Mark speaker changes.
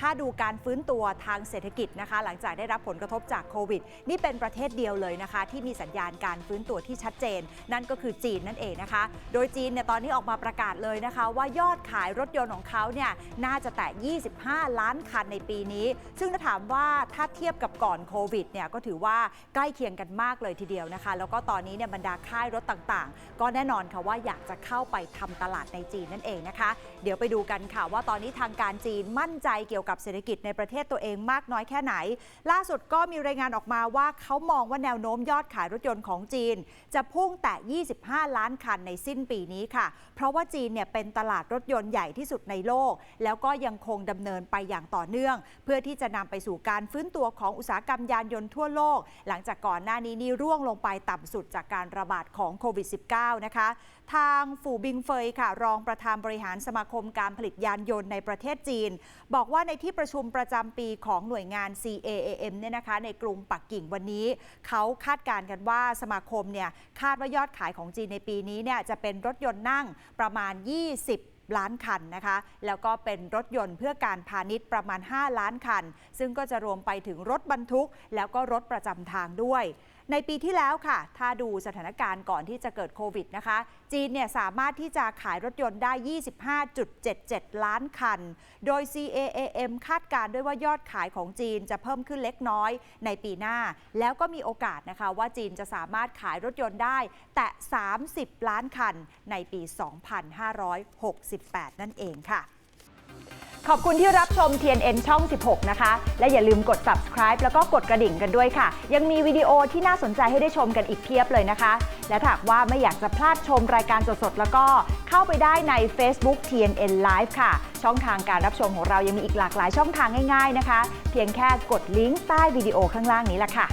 Speaker 1: ถ้าดูการฟื้นตัวทางเศรษฐกิจนะคะ หลังจากได้รับผลกระทบจากโควิด นี่เป็นประเทศเดียวเลยนะคะ ที่มีสัญญาณการฟื้นตัวที่ชัดเจน นั่นก็คือจีนนั่นเองนะคะ โดยจีนเนี่ยตอนนี้ออกมาประกาศเลยนะคะ ว่ายอดขายรถยนต์ของเขาเนี่ยน่าจะแตะ 25 ล้านคันในปีนี้ ซึ่งถ้าถามว่าถ้าเทียบกับก่อนโควิดเนี่ยก็ถือว่าใกล้เคียงกันมากเลยทีเดียวนะคะ แล้วก็ตอนนี้เนี่ยบรรดาค่ายรถต่างๆ ก็แน่นอนค่ะว่าอยากจะเข้าไปทำตลาดในจีนนั่นเองนะคะ เดี๋ยวไปดูกันค่ะว่าตอนนี้ทางการจีนมั่นใจเกี่ยวกับเศรษฐกิจในประเทศตัวเองมากน้อยแค่ไหน ล่าสุดก็มีรายงานออกมาว่าเขามองว่าแนวโน้มยอดขายรถยนต์ของจีน จะพุ่งแต่ 25 ล้านคันในสิ้นปีนี้ค่ะ เพราะว่าจีนเนี่ยเป็นตลาดรถยนต์ใหญ่ที่สุดในโลก แล้วก็ยังคงดำเนินไปอย่างต่อเนื่อง เพื่อที่จะนำไปสู่การฟื้นตัวของอุตสาหกรรมยานยนต์ทั่วโลก หลังจากก่อนหน้านี้นี่ร่วงลงไปต่ำสุดจากการระบาดของโควิด -19 นะคะ ทางฝูบิงเฟยค่ะ รองประธานบริหารสมาคมการผลิตยานยนต์ในประเทศจีน บอกว่าในที่ประชุมประจำปีของหน่วยงาน CAAM เนี่ยนะคะในกรุงปักกิ่งวันนี้ เขาคาดการณ์กันว่าสมาคมเนี่ยคาดว่ายอดขายของจีนในปีนี้เนี่ยจะเป็นรถยนต์นั่งประมาณ 20ล้านคันนะคะ แล้วก็เป็นรถยนต์เพื่อการพาณิชย์ประมาณ 5 ล้านคัน ซึ่งก็จะรวมไปถึงรถบรรทุก แล้วก็รถประจำทางด้วย ในปีที่แล้วค่ะ ถ้าดูสถานการณ์ก่อนที่จะเกิดโควิดนะคะ จีนเนี่ยสามารถที่จะขายรถยนต์ได้ 25.77 ล้านคัน โดย CAAM คาดการณ์ด้วยว่ายอดขายของจีนจะเพิ่มขึ้นเล็กน้อยในปีหน้า แล้วก็มีโอกาสนะคะว่าจีนจะสามารถขายรถยนต์ได้แต่ 30 ล้านคันในปี 2568 นั่นเองค่ะ ขอบคุณที่รับชม TNN ช่อง 16 นะคะ และอย่าลืมกด subscribe แล้วก็กดกระดิ่งกันด้วยค่ะ ยังมีวิดีโอที่น่าสนใจให้ได้ชมกันอีกเพียบเลยนะคะ และถ้าหากว่าไม่อยากจะพลาดชมรายการสดๆ แล้วก็เข้าไปได้ใน Facebook TNN Live ค่ะ ช่องทางการรับชมของเรายังมีอีกหลากหลายช่องทางง่ายๆนะคะ เพียงแค่กดลิงก์ใต้วิดีโอข้างล่างนี้ละค่ะ